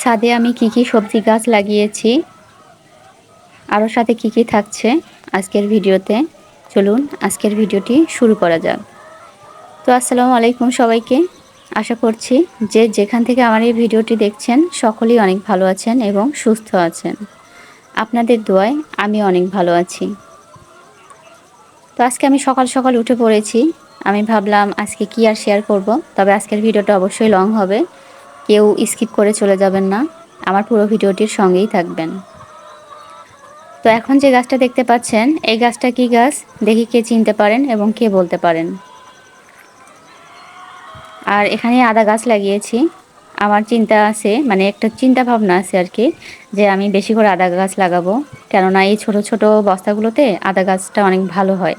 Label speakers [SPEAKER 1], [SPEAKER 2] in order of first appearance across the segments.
[SPEAKER 1] ছাদে আমি কি কি সবজি গাছ লাগিয়েছি, আরও সাথে কি কি থাকছে আজকের ভিডিওতে, চলুন আজকের ভিডিওটি শুরু করা যাক। তো আসসালামু আলাইকুম সবাইকে, আশা করছি যে যেখান থেকে আমার এই ভিডিওটি দেখছেন সকলেই অনেক ভালো আছেন এবং সুস্থ আছেন। আপনাদের দোয়ায় আমি অনেক ভালো আছি। তো আজকে আমি সকাল সকাল উঠে পড়েছি, আমি ভাবলাম আজকে কি আর শেয়ার করব, তবে আজকের ভিডিওটা অবশ্যই লং হবে। কেউ স্কিপ করে চলে যাবেন না। আমার পুরো ভিডিওটির সঙ্গেই থাকবেন। তো এখন যে গাছটা দেখতে পাচ্ছেন, এই গাছটা কি গাছ? দেখি কে চিনতে পারেন এবং কে বলতে পারেন। আর এখানে আদা গাছ লাগিয়েছি। আমার চিন্তা আছে মানে একটা চিন্তা ভাবনা আছে আর কি, যে আমি বেশি করে আদা গাছ লাগাবো। কেননা এই ছোট ছোট বস্তাগুলোতে আদা গাছটা অনেক ভালো হয়।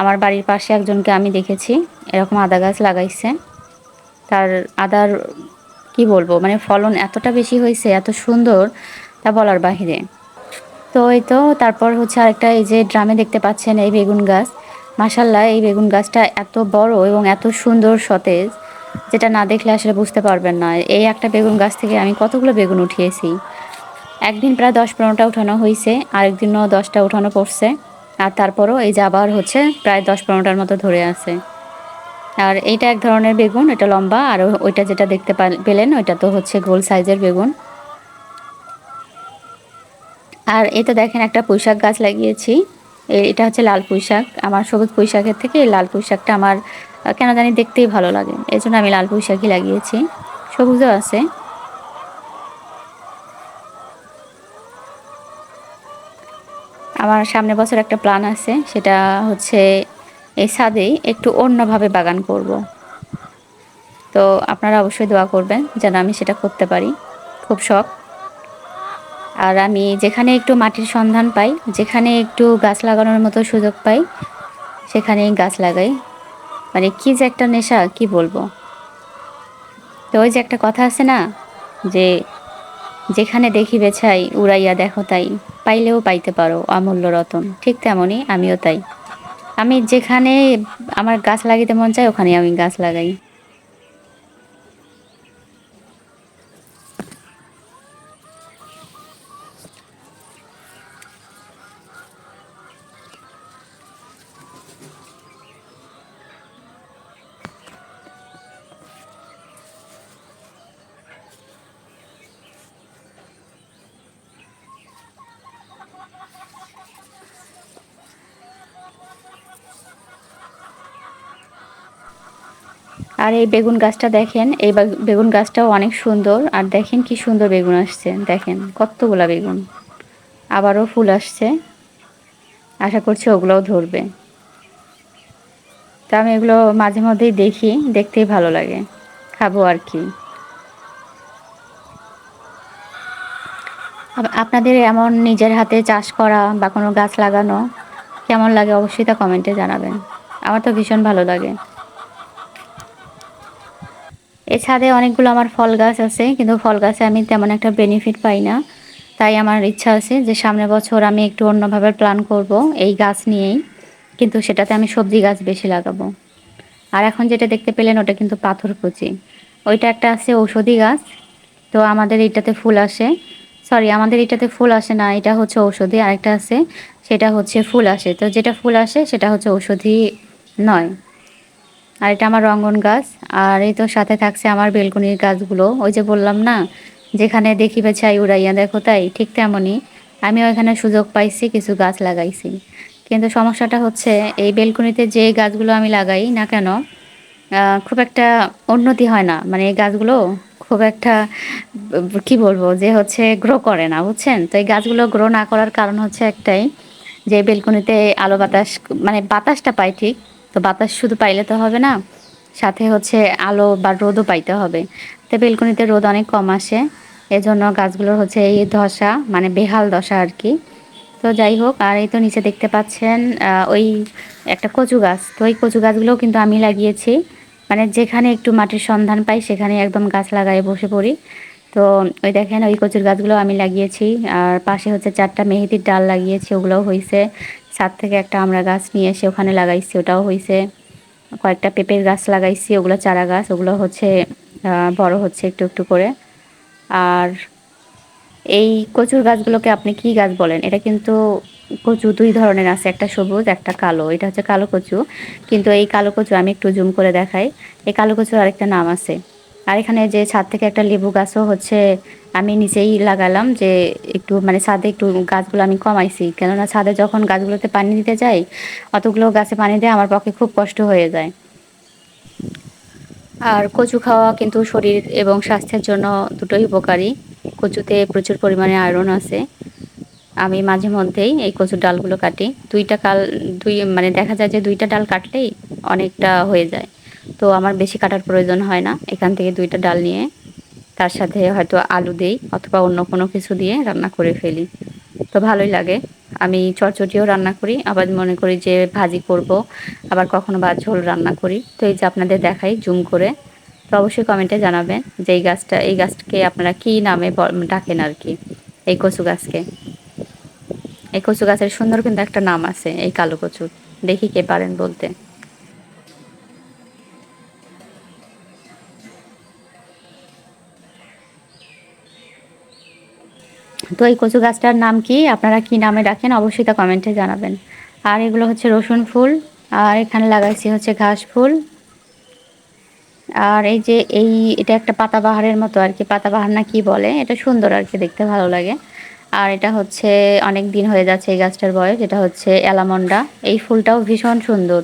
[SPEAKER 1] আমার বাড়ির পাশে একজনকে আমি দেখেছি, এরকম আদা গাছ লাগাইছে। তার আদার, কি বলব মানে ফলন এতটা বেশি হয়েছে, এত সুন্দর তা বলার বাহিরে। তো এই তো, তারপর হচ্ছে আরেকটা, এই যে ড্রামে দেখতে পাচ্ছেন এই বেগুন গাছ। মাসাল্লাহ এই বেগুন গাছটা এত বড় এবং এত সুন্দর সতেজ, যেটা না দেখলে আসলে বুঝতে পারবেন না। এই একটা বেগুন গাছ থেকে আমি কতগুলো বেগুন উঠিয়েছি। একদিন প্রায় দশ পনেরোটা উঠানো হয়েছে আরেকদিনও দশটা উঠানো পড়ছে। আর তারপরও এই যে আবার হচ্ছে প্রায় দশ পনেরোটার মতো ধরে আছে। আর এইটা এক ধরনের বেগুন, এটা লম্বা, আর ওইটা যেটা দেখতে পেলেন, ওইটা তো হচ্ছে গোল সাইজের বেগুন। আর এটা দেখেন, একটা পুঁইশাক গাছ লাগিয়েছি। এটা হচ্ছে লাল পুঁইশাক। আমার সবুজ পুঁইশাকের থেকে এই লাল পুঁইশাকটা আমার কেন জানি দেখতেই ভালো লাগে। এই জন্য আমি লাল পুঁইশাকই লাগিয়েছি। সবুজও আছে। আমার সামনে বছর একটা প্ল্যান আছে, সেটা হচ্ছে এই ছাদেই একটু অন্যভাবে বাগান করব। তো আপনারা অবশ্যই দোয়া করবেন যেন আমি সেটা করতে পারি। খুব শখ। আর আমি যেখানে একটু মাটির সন্ধান পাই, যেখানে একটু গাছ লাগানোর মতো সুযোগ পাই, সেখানেই গাছ লাগাই। মানে কি যে একটা নেশা, কি বলব? তো ওই যে একটা কথা আছে না, যে যেখানে দেখি বেছাই উড়াইয়া দেখো তাই। পাইলেও পাইতে পারো, অমূল্য রতন। ঠিক তেমনই আমিও তাই। আমি যেখানে আমার গাছ লাগাইতে মন চায় ওখানে আমি গাছ লাগাই। আর এই বেগুন গাছটা দেখেন, এই বেগুন গাছটাও অনেক সুন্দর। আর দেখেন কি সুন্দর বেগুন আসছে, দেখেন কতগুলা বেগুন। আবারও ফুল আসছে। আশা করছি ওগুলোও ধরবে। তা আমি এগুলো মাঝে মধ্যেই দেখি, দেখতেই ভালো লাগে। খাব আর কি। আপনাদের এমন নিজের হাতে চাষ করা বা কোনো গাছ লাগানো কেমন লাগে অবশ্যই তা কমেন্টে জানাবেন। আমার তো ভীষণ ভালো লাগে। এ ছাদে অনেকগুলো আমার ফল গাছ আছে, কিন্তু ফল গাছে আমি তেমন একটা বেনিফিট পাই না। তাই আমার ইচ্ছা আছে যে সামনের বছর আমি একটু অন্যভাবে প্ল্যান করব এই গাছ নিয়েই, কিন্তু সেটাতে আমি সবজি গাছ বেশি লাগাবো। আর এখন যেটা দেখতে পেলেন ওটা কিন্তু পাথর কুচি। ওইটা একটা আছে ঔষধি গাছ, তো আমাদের এইটাতে ফুল আসে। সরি আমাদের এটাতে ফুল আসে না, এটা হচ্ছে ঔষধি। আরেকটা আছে, সেটা হচ্ছে ফুল আসে। তো যেটা ফুল আসে, সেটা হচ্ছে ঔষধি নয়। আর এটা আমার রঙ্গন গাছ, আর এই তো সাথে থাকছে আমার বেলকনির গাছগুলো। ওই যে বললাম না, যেখানে দেখিবে চাই উড়াইয়া দেখো তাই, ঠিক তেমনই। আমি ওইখানে সুযোগ পাইছি, কিছু গাছ লাগাইছি। কিন্তু সমস্যাটা হচ্ছে, এই বেলকনিতে যে গাছগুলো আমি লাগাই না কেন খুব একটা উন্নতি হয় না। মানে এই গাছগুলো খুব একটা, কি বলব, যে হচ্ছে গ্রো করে না, বুঝছেন? তো এই গাছগুলো গ্রো না করার কারণ হচ্ছে একটাই, যে বেলকনিতে আলো বাতাস মানে বাতাসটা পাই ঠিক তো বাতাস শুধু পাইলে তো হবে না, সাথে হচ্ছে আলো বা রোদও পাইতে হবে। তো বেলকনিতে রোদ অনেক কম আসে, এজন্য গাছগুলোর হচ্ছে এই দশা মানে বেহাল দশা আর কি। তো যাই হোক, আর এই তো নিচে দেখতে পাচ্ছেন ওই একটা কচু গাছ। তো ওই কচু গাছগুলোও কিন্তু আমি লাগিয়েছি। মানে যেখানে একটু মাটির সন্ধান পাই সেখানে একদম গাছ লাগাই বসে পড়ি। তো ওই দেখেন, ওই কচুর গাছগুলো আমি লাগিয়েছি। আর পাশে হচ্ছে চারটা মেহেদির ডাল লাগিয়েছি, ওগুলোও হয়েছে ছাদ থেকে একটা আমরা গাছ নিয়ে এসে ওখানে লাগাইছি, ওটাও হয়েছে কয়েকটা পেঁপের গাছ লাগাইছি, ওগুলো চারা গাছ, ওগুলো হচ্ছে বড় হচ্ছে একটু একটু করে। আর এই কচুর গাছগুলোকে আপনি কি গাছ বলেন? এটা কিন্তু কচু দুই ধরনের আছে, একটা সবুজ, একটা কালো। এটা হচ্ছে কালো কচু। কিন্তু এই কালো কচু আমি একটু জুম করে দেখাই। এই কালো কচুর আরেকটা নাম আছে। আর এখানে যে ছাদ থেকে একটা লেবু গাছও হচ্ছে, আমি নিচেই লাগালাম যে একটু মানে ছাদে একটু গাছগুলো আমি কমাইছি। কেননা ছাদে যখন গাছগুলোতে পানি দিতে যাই, অতগুলো গাছে পানি দেওয়া আমার পক্ষে খুব কষ্ট হয়ে যায়। আর কচু খাওয়া কিন্তু শরীর এবং স্বাস্থ্যের জন্য দুটোই উপকারী। কচুতে প্রচুর পরিমাণে আয়রন আছে। আমি মাঝে মধ্যেই এই কচুর ডালগুলো কাটি। দুইটা কাল, দুই মানে দেখা যায় যে দুইটা ডাল কাটলেই অনেকটা হয়ে যায়। তো আমার বেশি কাটার প্রয়োজন হয় না। এখান থেকে দুইটা ডাল নিয়ে তার সাথে হয়তো আলু দিই অথবা অন্য কোনো কিছু দিয়ে রান্না করে ফেলি। তো ভালোই লাগে। আমি চটচটিও রান্না করি, আবার মনে করি যে ভাজি করব, আবার কখনো বা ঝোল রান্না করি। তো এই যে আপনাদের দেখাই জুম করে, তো অবশ্যই কমেন্টে জানাবেন যে এই গাছটা, এই গাছকে আপনারা কী নামে ডাকেন আর কি, এই কচু গাছকে। এই কচু গাছের সুন্দর কিন্তু একটা নাম আছে, এই কালো কচুর দেখি কে পারেন বলতে। তো এই কচু গাছটার নাম কি? আপনারা কি নামে ডাকেন, অবশ্যই তা কমেন্টে জানাবেন। আর এগুলো হচ্ছে রসুন ফুল, আর এখানে লাগাইছি হচ্ছে ঘাস ফুল। আর এই যে এই, এটা একটা পাতাবাহারের মতো আর কি, পাতাবাহার না কি বলে? এটা সুন্দর আর কি, দেখতে ভালো লাগে। আর এটা হচ্ছে অনেক দিন হয়ে যাচ্ছে এই গাছটার বয়স, এটা হচ্ছে এলামন্ডা এই ফুলটাও ভীষণ সুন্দর।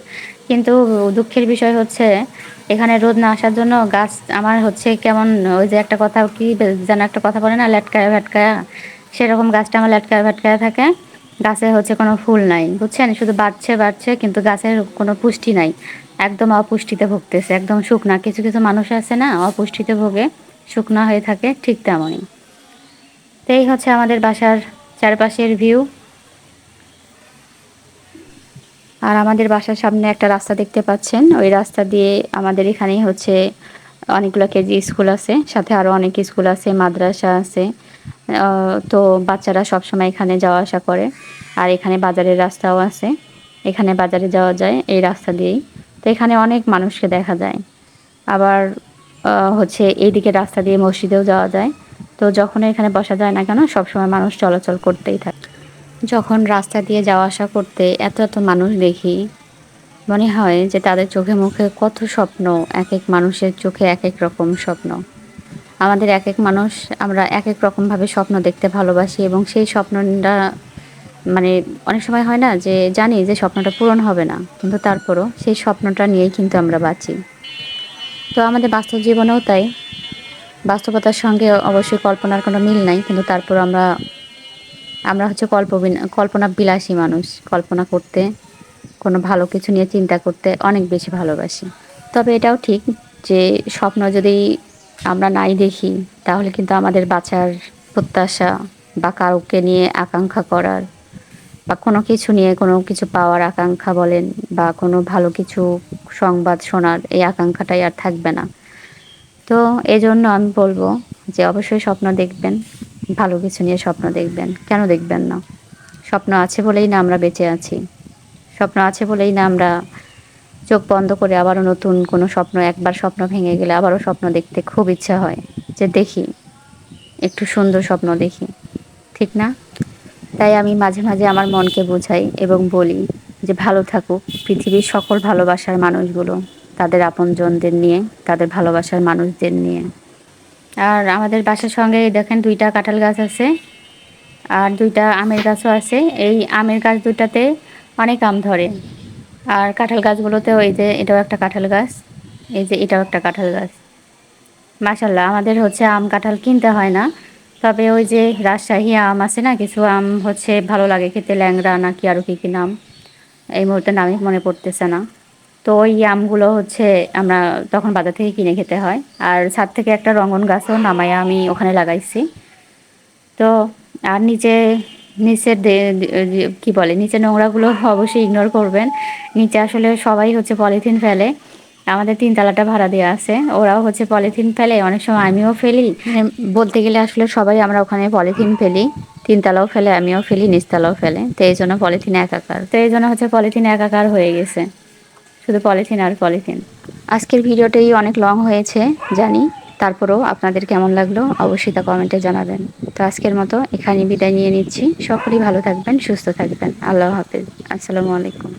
[SPEAKER 1] কিন্তু দুঃখের বিষয় হচ্ছে, এখানে রোদ না আসার জন্য গাছ আমার হচ্ছে কেমন, ওই যে একটা কথা কি যেন একটা কথা বলে না ল্যাটকায়া ভ্যাটকায়া সেরকম গাছটা আমার ল্যাটকায়া ভ্যাটকায়া থাকে। গাছে হচ্ছে কোনো ফুল নাই, বুঝছেন? শুধু বাড়ছে বাড়ছে, কিন্তু গাছের কোনো পুষ্টি নাই। একদম অপুষ্টিতে ভুগতেছে, একদম শুকনা। কিছু কিছু মানুষ আছে না, অপুষ্টিতে ভোগে, শুকনা হয়ে থাকে ঠিক তেমনই। তো এই হচ্ছে আমাদের বাসার চারপাশের ভিউ আর আমাদের বাসার সামনে একটা রাস্তা দেখতে পাচ্ছেন। ওই রাস্তা দিয়ে আমাদের এখানেই হচ্ছে অনেকগুলো কেজি স্কুল আছে, সাথে আরও অনেক স্কুল আছে, মাদ্রাসা আছে। তো বাচ্চারা সবসময় এখানে যাওয়া আসা করে। আর এখানে বাজারের রাস্তাও আছে। এখানে বাজারে যাওয়া যায় এই রাস্তা দিয়েই। তো এখানে অনেক মানুষকে দেখা যায়। আবার হচ্ছে এইদিকে রাস্তা দিয়ে মসজিদেও যাওয়া যায়। তো যখন এখানে বসা যায় না কেন, সবসময় মানুষ চলাচল করতেই থাকে। যখন রাস্তা দিয়ে যাওয়া আসা করতে এত এত মানুষ দেখি মনে হয় যে তাদের চোখে মুখে কত স্বপ্ন এক এক মানুষের চোখে এক এক রকম স্বপ্ন। আমাদের এক এক মানুষ, আমরা এক এক রকমভাবে স্বপ্ন দেখতে ভালোবাসি এবং সেই স্বপ্নটা মানে অনেক সময় হয় না যে জানি যে স্বপ্নটা পূরণ হবে না, কিন্তু তারপরও সেই স্বপ্নটা নিয়েই কিন্তু আমরা বাঁচি। তো আমাদের বাস্তব জীবনেও তাই। বাস্তবতার সঙ্গে অবশ্যই কল্পনার কোনো মিল নাই, কিন্তু তারপর আমরা আমরা হচ্ছে কল্প কল্পনা বিলাসী মানুষ, কল্পনা করতে কোনো ভালো কিছু নিয়ে চিন্তা করতে অনেক বেশি ভালোবাসি। তবে এটাও ঠিক যে স্বপ্ন যদি আমরা নাই দেখি, তাহলে কিন্তু আমাদের বাঁচার প্রত্যাশা বা কাউকে নিয়ে আকাঙ্ক্ষা করার বা কোনো কিছু নিয়ে কোনো কিছু পাওয়ার আকাঙ্ক্ষা বলেন বা কোনো ভালো কিছু সংবাদ শোনার এই আকাঙ্ক্ষাটাই আর থাকবে না। তো এই জন্য আমি বলব যে অবশ্যই স্বপ্ন দেখবেন, ভালো কিছু নিয়ে স্বপ্ন দেখবেন। কেন দেখবেন না? স্বপ্ন আছে বলেই না আমরা বেঁচে আছি। স্বপ্ন আছে বলেই না আমরা চোখ বন্ধ করে আবারও নতুন কোনো স্বপ্ন, একবার স্বপ্ন ভেঙে গেলে আবারও স্বপ্ন দেখতে খুব ইচ্ছা হয় যে দেখি, একটু সুন্দর স্বপ্ন দেখি। ঠিক না? তাই আমি মাঝে মাঝে আমার মনকে বোঝাই এবং বলি যে ভালো থাকুক, পৃথিবীর সকল ভালোবাসার মানুষগুলো, তাদের আপনজনদের নিয়ে, তাদের ভালোবাসার মানুষদের নিয়ে। আর আমাদের বাসার সঙ্গে দেখেন দুইটা কাঁঠাল গাছ আছে, আর দুইটা আমের গাছও আছে। এই আমের গাছ দুইটাতে অনেক আম ধরে। আর কাঁঠাল গাছগুলোতে ওই যে এটাও একটা কাঁঠাল গাছ, এই যে এটাও একটা কাঁঠাল গাছ। মাসাল্লাহ আমাদের হচ্ছে আম কাঁঠাল কিনতে হয় না, তবে ওই যে রাজশাহী আম আছে না, কিছু আম হচ্ছে ভালো লাগে খেতে, ল্যাংড়া না কি আরও কী কী নাম, এই মুহূর্তে নামই মনে পড়তেছে না। তো ওই আমগুলো হচ্ছে আমরা তখন বাজার থেকে কিনে খেতে হয়, আর ছাদ থেকে একটা রঙন গাছও নামাইয়া আমি ওখানে লাগাইছি। তো আর নিচে নিচের কি বলে নিচে নোংরাগুলো অবশ্যই ইগনোর করবেন। নিচে আসলে সবাই হচ্ছে পলিথিন ফেলে। আমাদের তিনতলাটা ভাড়া দেওয়া আছে। ওরাও হচ্ছে পলিথিন ফেলে। অনেক সময় আমিও ফেলি। মানে বলতে গেলে আসলে সবাই আমরা ওখানে পলিথিন ফেলি। তিনতলাও ফেলে, আমিও ফেলি, নিচতলাও ফেলে। তো এই জন্য পলিথিন একাকার। তো এই জন্য হচ্ছে পলিথিন একাকার হয়ে গেছে। শুধু পলিথিন আর পলিথিন আজকের ভিডিওটাই অনেক লং হয়েছে, জানি। তারপরেও আপনাদের কেমন লাগল অবশ্যই তা কমেন্টে জানাবেন। তো আজকের মতো এখানে বিদায় নিয়ে নিচ্ছি। সকলেই ভালো থাকবেন, সুস্থ থাকবেন। আল্লাহ হাফেজ। আসসালামু আলাইকুম।